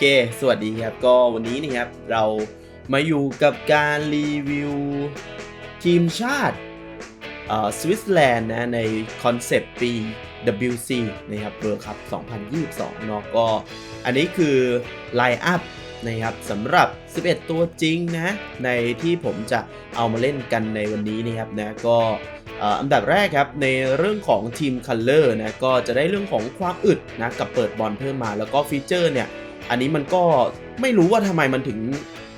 เค สวัสดีครับ ก็วันนี้นะครับ เรามาอยู่กับการรีวิวทีมชาติสวิตเซอร์แลนด์นะ ในคอนเซปต์ปี WC นะครับเวิร์คัพ2022เนาะก็ อันนี้คือไลน์อัพนะครับสำหรับ 11 ตัวจริงนะ ในที่ผมจะเอามาเล่นกันในวันนี้นะครับนะก็อันดับแรกครับ ในเรื่องของทีมคัลเลอร์นะก็จะได้เรื่องของความอึดนะกับเปิดบอลเพิ่มมาแล้วก็ฟีเจอร์เนี่ย อันนี้มันก็ไม่รู้ว่าทำไมมันถึง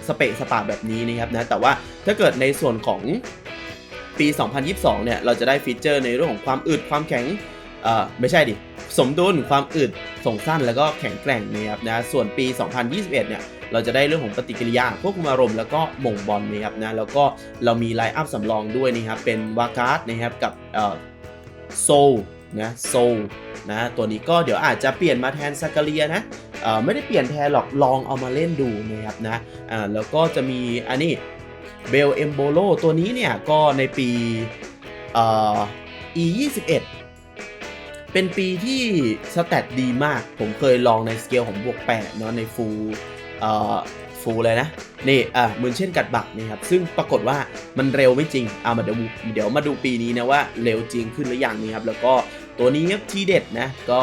สเปะสปาแบบนี้นะครับนะแต่ว่าถ้าเกิดในส่วนของปี 2022 เนี่ย เราจะได้ฟีเจอร์ในเรื่องของความอึดความแข็งเอ่อไม่ใช่ดิ สมดุลความอึดส่งสั้นแล้วก็แข็งแกร่งนะครับนะส่วนปี 2021 เนี่ยเราจะได้เรื่องของปฏิกิริยาควบคุมอารมณ์แล้วก็หม่งบอลนะครับนะแล้วก็เรามีไลน์อัพสำรองด้วยนะครับเป็นวาการ์ดนะครับกับเอ่อโซลนะโซลนะตัวนี้ก็เดี๋ยวอาจจะเปลี่ยนมาแทนซากาเรียนะ ไม่ได้เปลี่ยนแทนหรอกลองเอามาเล่นดูนะครับนะแล้วก็จะมีอันนี้เบลเอมโบโลตัวนี้เนี่ยก็ในปีเอ่อ e 2 1 เป็นปีที่สแตทดีมาก ผมเคยลองในสเกลของบวก8เนาะในฟูเอ่อฟูเลยนะ นี่อะเหมือนเช่นกัดบักนี่ครับ ซึ่งปรากฏว่ามันเร็วไม่จริงเอามาเดี๋ยวเดี๋ยวมาดูปีนี้นะว่าเร็วจริงขึ้นหรือยังนี่ครับ แล้วก็ตัวนี้ครับทีเด็ดนะ ก็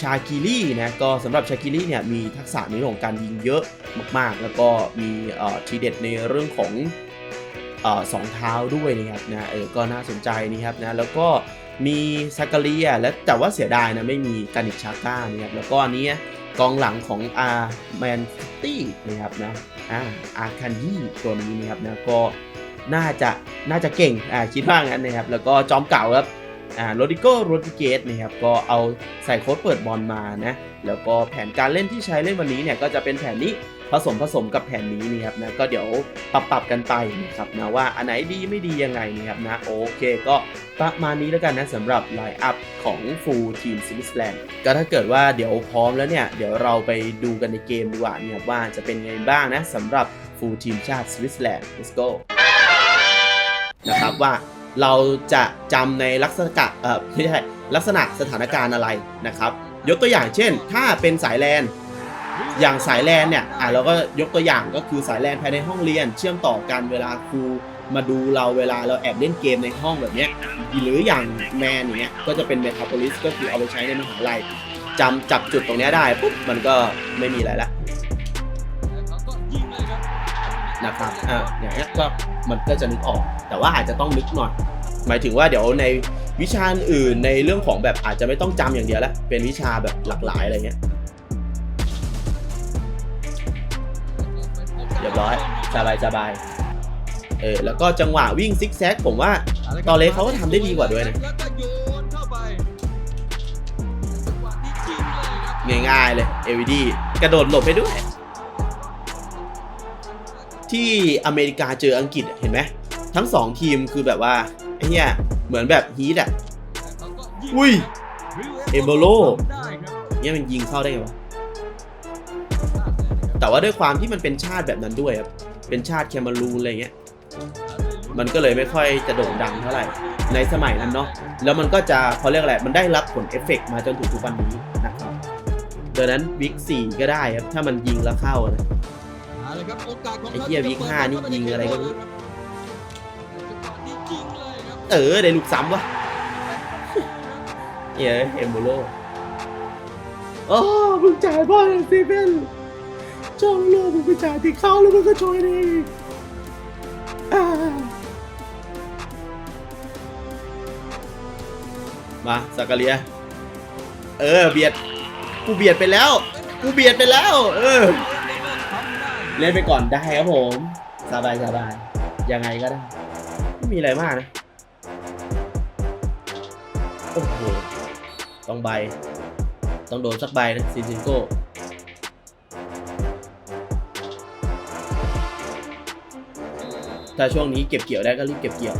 ชาคิลี่นะก็สำหรับชาคิลี่เนี่ยมีทักษะในเรื่องของการยิงเยอะมากๆ แล้วก็มีทีเด็ดในเรื่องของอสองเท้าด้วยนะครับนะเออก็น่าสนใจนะครับนะแล้วก็มีซากาเรียและแต่ว่าเสียดายนะไม่มีกานิชาก้านะครับแล้วก็อันนี้กองหลังของอาร์แมนซิตี้นะครับนะอาอาร์คันยี่ตัวนี้นะครับนะก็น่าจะน่าจะเก่งอ่าคิดว่างั้นนะครับแล้วก็จอมเก่าครับ อ่าโรดิโกโรดิเกสนะครับก็เอาใส่โค้ดเปิดบอลมานะแล้วก็แผนการเล่นที่ใช้เล่นวันนี้เนี่ยก็จะเป็นแผนนี้ผสมผสมกับแผนนี้นะครับนะก็เดี๋ยวปรับปรับกันไปนะครับนะว่าอันไหนดีไม่ดียังไงนะครับนะโอเคก็ประมาณนี้แล้วกันนะสำหรับไลน์อัพของฟูลทีมสวิตเซอร์แลนด์ก็ถ้าเกิดว่าเดี๋ยวพร้อมแล้วเนี่ยเดี๋ยวเราไปดูกันในเกมดีกว่าเนี่ยว่าจะเป็นไงบ้างนะสำหรับฟูลทีมชาติสวิตเซอร์แลนด์ let's go นะครับว่า เราจะจำในลักษณะเออไม่ใช่ลักษณะสถานการณ์อะไรนะครับ ยกตัวอย่างเช่น ถ้าเป็นสายแลนอย่างสายแลนเนี่ยอะเราก็ยกตัวอย่างก็คือสายแลนภายในห้องเรียน เชื่อมต่อกันเวลาครูมาดูเราเวลาเราแอบเล่นเกมในห้องแบบเนี้ยหรืออย่างแมนอย่างเงี้ยก็จะเป็นเมทาโพลิสก็คือเอาไปใช้ในมหาลัยจำจับจุดตรงนี้ได้ปุ๊บมันก็ไม่มีอะไรละ นะครับอ่าอย่างเงี้ยก็มันก็จะนึกออก แต่ว่าอาจจะต้องนึกหน่อย หมายถึงว่าเดี๋ยวในวิชาอื่นในเรื่องของแบบอาจจะไม่ต้องจำอย่างเดียวแล้วเป็นวิชาแบบหลากหลายอะไรเงี้ยเรียบร้อยสบายสบายเออแล้วก็จังหวะวิ่งซิกแซกผมว่าตอนเล็กเขาก็ทำได้ดีกว่าด้วยนะแล้วก็โยนเงี่ยง่ายๆเลย AVD กระโดดหลบไปด้วย ที่อเมริกาเจออังกฤษเห็นไหมทั้งสองทีมคือแบบว่าไอ้เหี้ยเหมือนแบบฮีทอะ อุ้ย เอโบโลเนี่ยมันยิงเข้าได้ไงวะ แต่ว่าด้วยความที่มันเป็นชาติแบบนั้นด้วยครับ เป็นชาติแคมารูนอะไรเงี้ย มันก็เลยไม่ค่อยจะโด่งดังเท่าไหร่ ในสมัยนั้นเนาะ แล้วมันก็จะเขาเรียกอะไร มันได้รับผลเอฟเฟกต์มาจนถึงทุกวันนี้นะครับดังนั้นวิกสี่ก็ได้ครับ ถ้ามันยิงแล้วเข้านะ ครับโอกาสของไอ้เหี้ยวิกห้านี่ยิงอะไรก็ไม่รู้จังหวะนี้จริงเลยครับเออได้ลูกซ้ำวะเอ้ยเอมโบโลโอ้มึงจ่ายบอลสตีเฟนจ้องโลกมึงไปจ่ายที่เขาแล้วมึงก็ช่วยดีอ่ามาสักกะเลีย เออ เบียด กูเบียดไปแล้ว กูเบียดไปแล้ว เออ เล่นไปก่อนได้ครับผมสบายสบายยังไงก็ได้ ไม่มีอะไรมากนะ โอ้โห ต้องใบ ต้องโดนสักใบนะซินซินโก้ถ้าช่วงนี้เก็บเกี่ยวได้ก็รีบเก็บเกี่ยว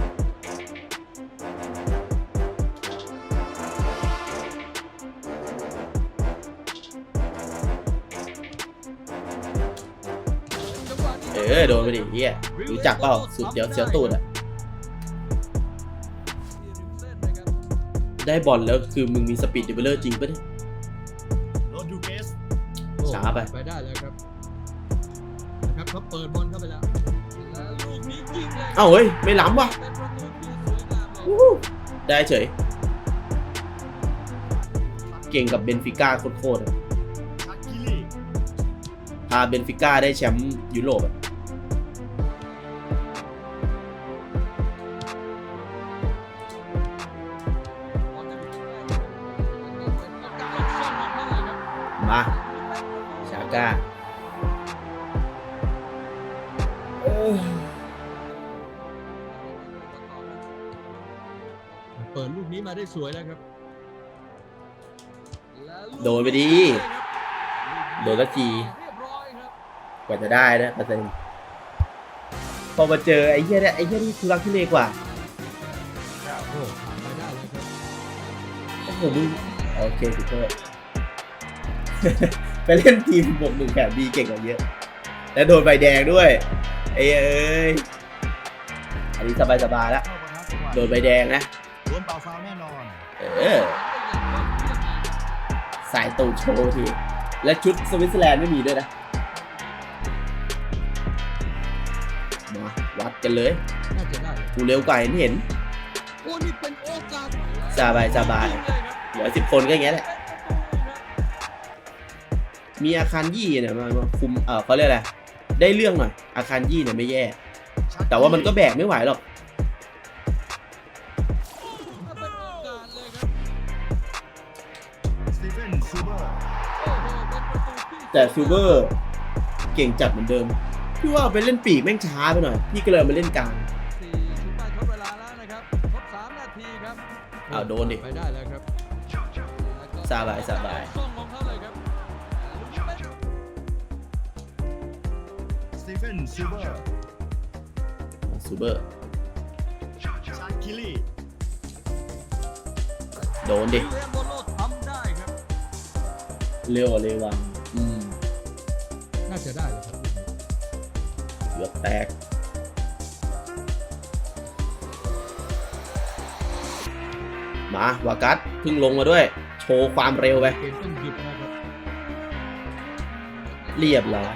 ออโดนไปดิเฮียรู้จักเปล่าสุดเดียวเสียวตูดอะเส้นนะครับได้บอลแล้วคือมึงมีสปีดดิเวลเลอร์จริงปะเนี่ยโรดดูเกสโอ้ช้าไปไปได้แล้วครับนะครับเขาเปิดบอลเข้าไปแล้วแล้วลูกนี้ยิงเลยเอ้าเฮ้ยไม่ล้ำว่ะเป็นประตูที่สวยงามเลยวู้ฮู้ได้เฉย เก่งกับเบนฟิก้าโคตรๆอะชักกิลีพาเบนฟิก้าได้แชมป์ยุโรปอะ ก้าเอ้ยเปิดลูกนี้มาได้สวยแล้วครับและลูกโดนไปดี โดนละทีเรียบร้อยครับกว่าจะได้นะเปอร์เซ็นต์พอมาเจอไอ้เหี้ยเนี่ยไอ้เหี้ยนี่ทุรักทุเลกว่าโอ้ผ่านไปได้แล้วครับโอ้โหมึงโอเคสุดยอด ไปเล่นทีมบวกหนึ่งแผนดีเก่งกว่าเยอะ แล้วโดนใบแดงด้วยไอ้เอ้ยอันนี้สบายสบายๆแล้วเข้าประทับจังหวะโดนใบแดงนะโดนเป่าฟาวล์แน่นอน เออสายตูดโชว์ทีและชุดสวิตเซอร์แลนด์ไม่มีด้วยนะ มาวัดกันเลยน่าจะได้กูเร็วกว่าเห็นเห็นโอ้นี่เป็นโอกาสสบายสบายเหลือสิบคนก็อย่างเงี้ยแหละ มีอาคารยี่เนี่ยมามาคุมเออเขาเรียกอะไรได้เรื่องหน่อย อาคารยี่เนี่ยไม่แย่ชักแต่ว่ามันก็แบกไม่ไหวหรอกเป็นโอกาสเลยครับสตีเฟนซูเบอร์โอ้โหเป็นประตูที่แต่ซูเปอร์เก่งจัดเหมือนเดิมพี่ว่าเอาไปเล่นปีกแม่งช้าไปหน่อย พี่ก็เลยเอามาเล่นกลางสี่ถึงใต้ทดเวลาแล้วนะครับครบสามนาทีครับอ้าวโดนดิไปได้แล้วครับสบายสบาย ตีเฟนซูเบอร์ซูเปอร์ชักกิลีโดนดิ เรียนโบโลทำได้ครับ เร็วกว่าเร็ววังอืมน่าจะได้เลยครับเกือบแตก มาวากัสเพิ่งลงมาด้วย โชว์ความเร็วไป เกมต้องหยุดนะครับ เรียบร้อย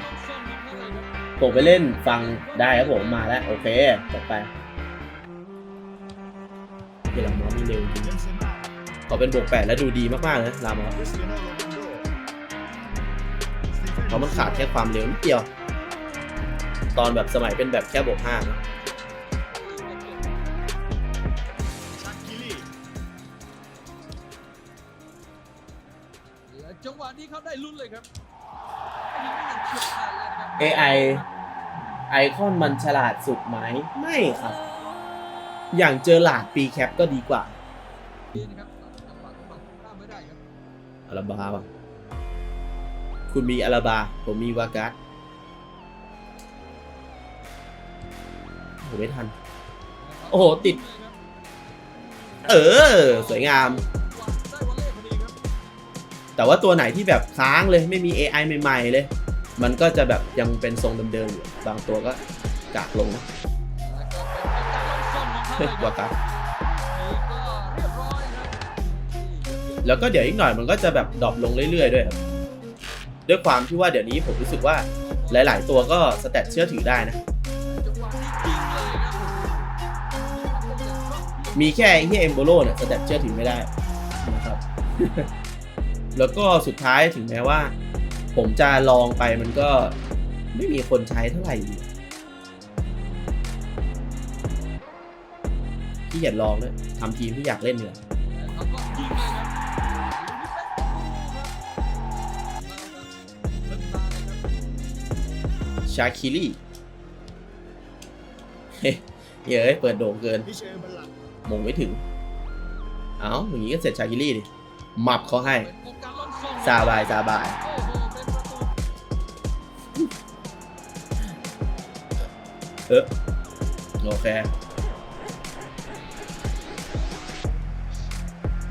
ผมไปเล่นฟังได้ครับผมมาแล้ว โอเคต่อไปเฮลามอสี่เร็วจริงขอเป็นบวกแปดแล้วดูดีมากๆเลยลามอสเพราะมันขาดแค่ความเร็วนิดเดียว ตอนแบบสมัยเป็นแบบแค่บวกห้านะจังหวะนี้เขาได้ลุ้นเลยครับ AI ไอคอนมันฉลาดสุดไหมไม่ครับ อย่างเจอหลาดปีแคปก็ดีกว่าอาราบาป่ะคุณมีอาราบา ผมมีวากัสผมไม่ทัน โอ้โห ติด เออ สวยงาม แต่ว่าตัวไหนที่แบบค้างเลยไม่มี AI ใหม่ ๆ เลย มันก็จะแบบยังเป็นทรงเดิมๆอยู่บางตัวก็กากลงนะแล้วก็เป็นการลงส้นของเขาเลยครับวากัสนี่ก็เรียบร้อยครับแล้วก็เดี๋ยวอีกหน่อยมันก็จะแบบดรอปลงเรื่อยๆด้วยครับด้วยความที่ว่าเดี๋ยวนี้ผมรู้สึกว่าหลาย ๆ ตัวก็สแตทเชื่อถือได้นะจังหวะนี้ยิงเลยครับมีแค่ไอ้เฮียเอมโบโลเนี่ยสแตทเชื่อถือไม่ได้นะครับ แล้วก็สุดท้ายถึงแม้ว่า ผมจะลองไปมันก็ไม่มีคนใช้เท่าไหร่อยู่ที่อยากลองด้วยทำทีมที่อยากเล่นเนี่ยเขาคิลยครับชาคิลี่เฮ้ยเย้ยเปิดโด่งเกินมงไม่ถึง เอาอย่างนี้ก็เสร็จชาคิลี่ดิหมับเขาให้สลงส้นซาบายซาบาย เออโอเค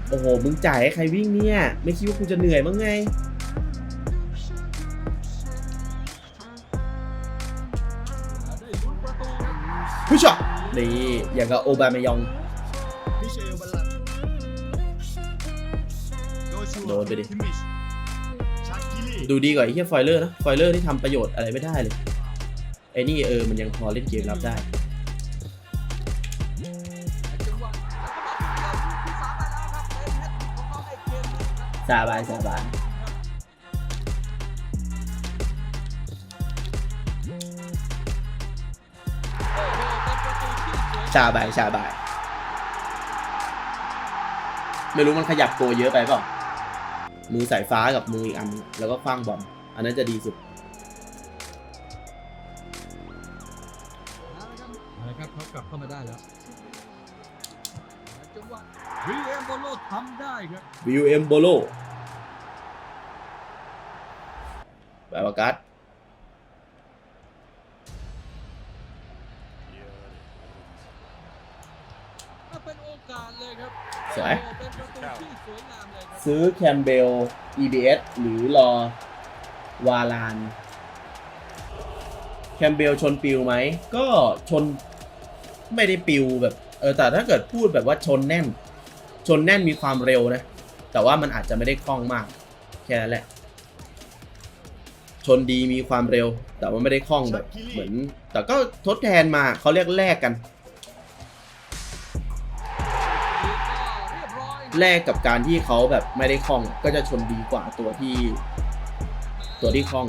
โอ้โห มึงจ่ายให้ใครวิ่งเนี่ย ไม่คิดว่ากูจะเหนื่อยมั้งไงได้ลุ้นประตูครับผู้ชอนี่ อย่างกับโอบามายอง โดนไปดิ ดูดีกว่าไอ้เฮียฟอยเลอร์นะ ฟอยเลอร์ที่ทำประโยชน์อะไรไม่ได้เลย ไอ้นี่เออมันยังพอเล่นเกมรับได้จังหวะแล้วก็มาที่สาบานเกมนี้ครับสายสบานสวยชาบายชาบายไม่รู้มันขยับตัวเยอะไปเปล่ามือสายฟ้ากับมืออีกอัน แล้วก็คว้างบอลอันนั้นจะดีสุด วิวเอ็มโบโลแบบวากัสเป็นโอกาสเลยครับสวยโอ้เป็นประตูที่สวยงามเลยครับซื้อแคมเบล EBS หรือรอวาลาน แคมเบลชนปิวไหม ก็ชนไม่ได้ปิวแบบ เออแต่ถ้าเกิดพูดแบบว่าชนแน่น ชนแน่นมีความเร็วนะ แต่ว่ามันอาจจะไม่ได้คล่องมาก แค่นั้นแหละ ชนดีมีความเร็ว แต่ว่าไม่ได้คล่องแบบเหมือน แต่ก็ทดแทนมาเขาเรียกแลกกันนี่ก็เรียบร้อยแลกกับการที่เขาแบบไม่ได้คล่อง ก็จะชนดีกว่าตัวที่ ตัวที่คล่อง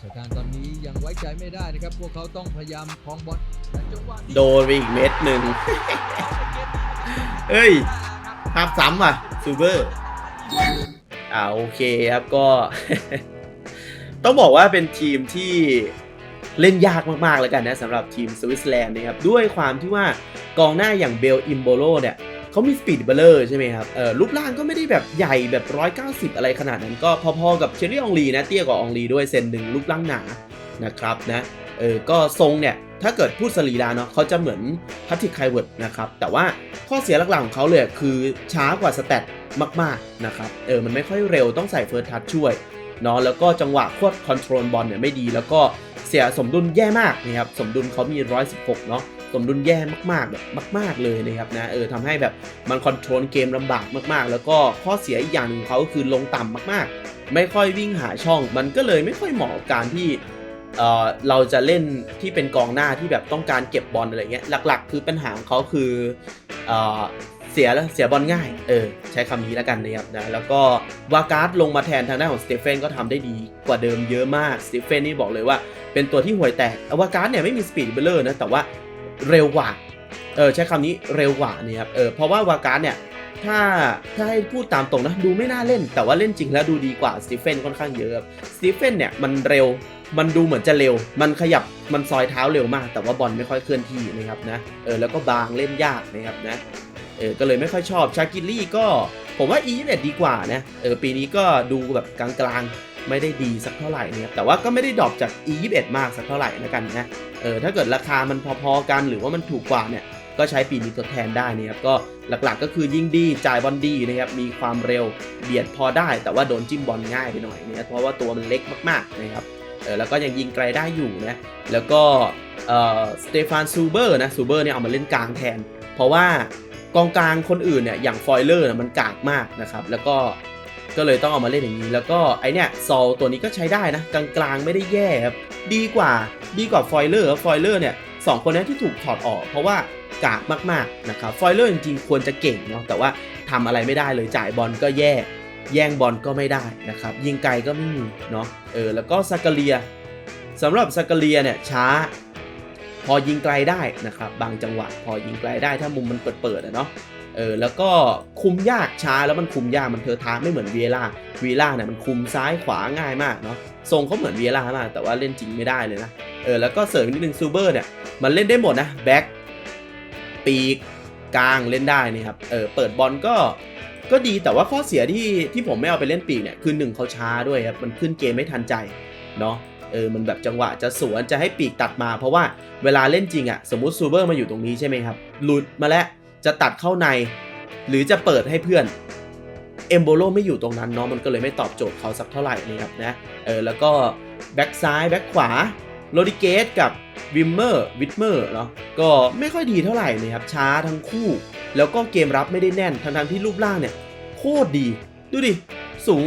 สถานการณ์ตอนนี้ยังไว้ใจไม่ได้นะครับ พวกเขาต้องพยายามครองบอล และจังหวะนี้โดนไปอีกเม็ดหนึ่งเฮ้ย ภาพซ้ำอะซูเปอร์อ่าโอเคครับก็ ต้องบอกว่าเป็นทีมที่เล่นยากมากๆแล้วกันนะสำหรับทีมสวิตเซอร์แลนด์นะครับ ด้วยความที่ว่ากองหน้าอย่างเบลอิมโบโลเนี่ยเขามีสปีดเบลเลอร์ใช่ไหมครับเออรูปร่างก็ไม่ได้แบบใหญ่แบบ 190 อะไรขนาดนั้นก็พอๆกับเชอรี่อองลีนะ เตี้ยกว่าอองลีด้วยเซนหนึ่งรูปร่างหนานะครับนะ เออก็ทรงเนี่ยถ้าเกิดพูดสรีระเนาะเขาจะเหมือนพัทิคไคเวิร์ดนะครับ แต่ว่าข้อเสียหลักๆของเขาเลยคือช้ากว่าสแตทมากๆนะครับเออมันไม่ค่อยเร็วต้องใส่เฟิร์สทัชช่วยเนาะแล้วก็จังหวะควบคอนโทรลบอลเนี่ยไม่ดี แล้วก็เสียสมดุลแย่มากนะครับสมดุลเขามี 116 เนาะสมดุลแย่มากๆแบบมาก ๆเลยนะครับนะเออทำให้แบบมันคอนโทรลเกมลำบากมากๆ แล้วก็ข้อเสียอีกอย่างหนึ่งเขาก็คือลงต่ำมากๆ ไม่ค่อยวิ่งหาช่อง มันก็เลยไม่ค่อยเหมาะกับการที่ เออเราจะเล่นที่เป็นกองหน้าที่แบบต้องการเก็บบอลอะไรเงี้ยหลัก ๆ คือปัญหาของเขาคือเออเสียแล้วเสียบอลง่าย เออ ใช้คำนี้แล้วกันนะครับนะแล้วก็วาการ์ดลงมาแทนทางด้านของสเตเฟนก็ทำได้ดีกว่าเดิมเยอะมากสเตเฟนนี่บอกเลยว่าเป็นตัวที่ห่วยแตกวาการ์ดเนี่ยไม่มีสปีดเบลเลอร์นะแต่ว่าเร็วกว่าเออใช้คำนี้เร็วกว่านี่ครับเออเพราะว่าวาการ์ดเนี่ย ถ้าถ้าให้พูดตามตรงนะดูไม่น่าเล่น แต่ว่าเล่นจริงแล้วดูดีกว่าสตีเฟนค่อนข้างเยอะสตีเฟนเนี่ยมันเร็วมันดูเหมือนจะเร็ว มันขยับ มันซอยเท้าเร็วมาก แต่ว่าบอลไม่ค่อยเคลื่อนที่นะครับนะ เออ แล้วก็บางเล่นยากนะครับนะ เออ ก็เลยไม่ค่อยชอบ ชากิลี่ก็ ผมว่า e 2 1ดีกว่านะ เออ ปีนี้ก็ดูแบบกลางๆ ไม่ได้ดีสักเท่าไหร่นะครับ แต่ว่าก็ไม่ได้ดรอปจาก e 2 1 มากสักเท่าไหร่นะกันนะ เออ ถ้าเกิดราคามันพอๆกันหรือว่ามันถูกกว่าเนี่ย ก็ใช้ปีนี้ทดแทนได้นะครับก็หลักๆก็คือยิงดีจ่ายบอลดีนะครับมีความเร็วเบียดพอได้ แต่ว่าโดนจิ้มบอลง่ายไปหน่อยนะครับเพราะว่าตัวมันเล็กมากๆนะครับเออแล้วก็ยังยิงไกลได้อยู่นะแล้วก็เออสเตฟานซูเบอร์นะซูเบอร์เนี่ยเอามาเล่นกลางแทน เพราะว่ากองกลางคนอื่นเนี่ยอย่างฟอยเลอร์มันกากมากนะครับแล้วก็ก็เลยต้องเอามาเล่นอย่างนี้ แล้วก็ไอเนี่ยซอลตัวนี้ก็ใช้ได้นะกลางๆไม่ได้แย่ครับดีกว่าดีกว่าฟอยเลอร์ฟอยเลอร์เนี่ยสองคนนี้ที่ถูกถอดออก เพราะว่า กากมากๆนะครับฟอยเลอร์จริงๆ ควรจะเก่งเนาะแต่ว่าทำอะไรไม่ได้เลยจ่ายบอลก็แย่แย่งบอลก็ไม่ได้นะครับยิงไกลก็ไม่มีเนาะเออแล้วก็ซากาเลียสำหรับซากาเลียเนี่ยช้า พอยิงไกลได้นะครับบางจังหวะพอยิงไกลได้ถ้ามุมมันเปิดๆอะเนาะเออแล้วก็คุมยากช้าแล้วมันคุมยากมันเทอะทาไม่เหมือนเวียร่าเวียร่าเนี่ยมันคุมซ้ายขวาง่ายมากเนาะทรงเขาเหมือนเวียร่ามากแต่ว่าเล่นจริงไม่ได้เลยนะเออแล้วก็เสริมนิดนึงซูเบอร์เนี่ยมันเล่นได้หมดนะแบ็ค ปีกกลางเล่นได้นี่ครับ เออเปิดบอลก็ก็ดีแต่ว่าข้อเสียที่ที่ผมไม่เอาไปเล่นปีกเนี่ยคือหนึ่งเขาช้าด้วยครับมันขึ้นเกมไม่ทันใจเนาะเออมันแบบจังหวะจะสวนจะให้ปีกตัดมา เพราะว่าเวลาเล่นจริงอะสมมติซูเบอร์มาอยู่ตรงนี้ใช่ไหมครับ หลุดมาแล้วจะตัดเข้าใน หรือจะเปิดให้เพื่อนเอมโบโลไม่อยู่ตรงนั้นเนาะมันก็เลยไม่ตอบโจทย์เขาสักเท่าไหร่นะครับนะเออแล้วก็แบ็กซ้ายแบ็กขวา โรดิเกตกับวิมเมอร์วิทเมอร์เนาะก็ไม่ค่อยดีเท่าไหร่นะครับช้าทั้งคู่ แล้วก็เกมรับไม่ได้แน่นทั้งๆที่รูปร่างเนี่ยโคตรดี ดูดิ สูง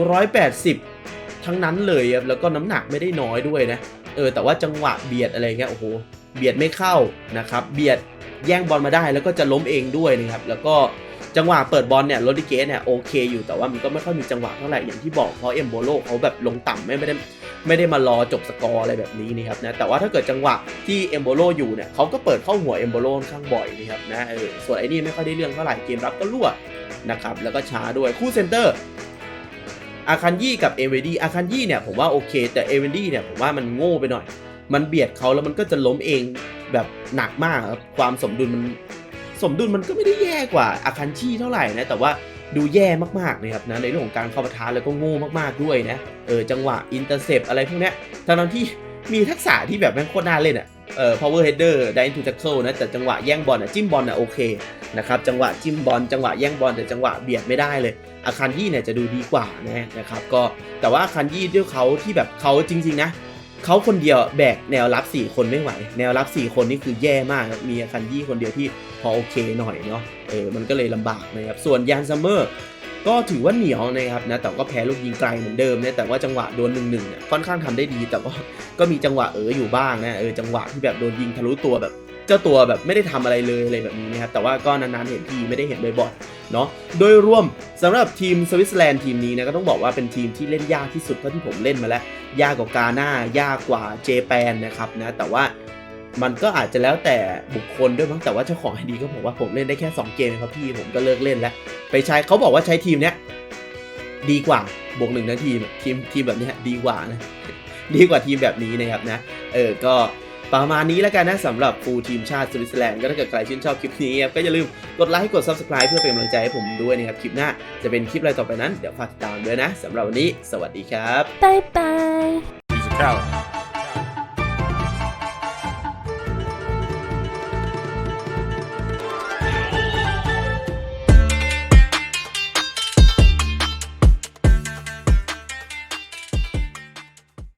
180 ทั้งนั้นเลยครับแล้วก็น้ำหนักไม่ได้น้อยด้วยนะเออแต่ว่าจังหวะเบียดอะไรเงี้ยโอ้โหเบียดไม่เข้านะครับเบียดแย่งบอลมาได้แล้วก็จะล้มเองด้วยนะครับแล้วก็จังหวะเปิดบอลเนี่ยโรดิเกสเนี่ยโอเคอยู่แต่ว่ามันก็ไม่ค่อยมีจังหวะเท่าไหร่อย่างที่บอกเพราะเอ็มโบโลเขาแบบลงต่ำไม่ได้ ไม่ได้มารอจบสกอร์อะไรแบบนี้นะครับนะแต่ว่าถ้าเกิดจังหวะที่เอมโบโลอยู่เนี่ยเขาก็เปิดเข้าหัวเอมโบโลค้างบ่อยนะครับนะเออส่วนไอ้นี่ไม่ค่อยได้เรื่องเท่าไหร่เกมรับก็รั่วนะครับแล้วก็ช้าด้วยคู่เซนเตอร์อาคันยี่กับเอเวดีอาคันยี่เนี่ยผมว่าโอเค แต่เอเวดีเนี่ยผมว่ามันโง่ไปหน่อย มันเบียดเขาแล้วมันก็จะล้มเองแบบหนักมากครับความสมดุลมันสมดุลมันก็ไม่ได้แย่กว่าอาคันชี่เท่าไหร่นะแต่ว่า ดูแย่มากๆนะครับนะในเรื่องของการเข้าปะทะแล้วก็โง่มากๆด้วยนะเออจังหวะอินเตอร์เซปอะไรพวกเนี้ยทั้งๆที่มีทักษะที่แบบแม่งโคตรน่าเล่นอะเออ power header dive to tackle นะแต่จังหวะแย่งบอลอะจิ้มบอลอะโอเคนะครับจังหวะจิ้มบอลจังหวะแย่งบอลแต่จังหวะเบียดไม่ได้เลย อาคันยี่เนี่ยจะดูดีกว่านะนะครับก็แต่ว่าอาคันยี่ด้วยเขาที่แบบเขาจริง ๆ นะ เขาคนเดียวแบกแนวรับ 4 คนไม่ไหว แนวรับ 4 คนนี่คือแย่มากมีอาคันยี่คนเดียวที่พอโอเคหน่อยเนาะเออมันก็เลยลำบากนะครับส่วนยานซัมเมอร์ก็ถือว่าเหนียวนะครับนะแต่ก็แพ้ลูกยิงไกลเหมือนเดิมนะแต่ว่าจังหวะโดนหนึ่งหนึ่งเนี่ยค่อนข้างทำได้ดี แต่ว่าก็มีจังหวะเอออยู่บ้างนะเออจังหวะที่แบบโดนยิงทะลุตัวแบบ เจ้าตัวแบบไม่ได้ทำอะไรเลยอะไรแบบนี้นะครับแต่ว่าก็นานๆเห็นทีไม่ได้เห็นบ่อยๆเนาะโดยรวมสำหรับทีมสวิตเซอร์แลนด์ทีมนี้นะก็ต้องบอกว่าเป็นทีมที่เล่นยากที่สุดเท่าที่ผมเล่นมาแล้ว ยากกว่ากาหน้ายากกว่าเจแปนนะครับนะแต่ว่ามันก็อาจจะแล้วแต่บุคคลด้วยมั้งแต่ว่าเจ้าของไอดีก็บอกว่าผมเล่นได้แค่ 2 เกมครับพี่ผมก็เลิกเล่นแล้ว ไปใช้เขาบอกว่าใช้ทีมเนี้ยดีกว่าบวกหนึ่งนะทีมทีมทีมแบบนี้ดีกว่านะดีกว่าทีมแบบนี้นะครับนะเออก็ ประมาณนี้แล้วกันนะสำหรับฟูลทีมชาติสวิตเซอร์แลนด์ก็ถ้าเกิดใครชื่นชอบคลิปนี้ก็อย่าลืมกดไลค์กด Subscribe เพื่อเป็นกำลังใจให้ผมด้วยนะครับคลิปหน้าจะเป็นคลิปอะไรต่อไปนั้นเดี๋ยวฝากติดตามด้วยนะสำหรับวันนี้ สวัสดีครับบ๊ายบาย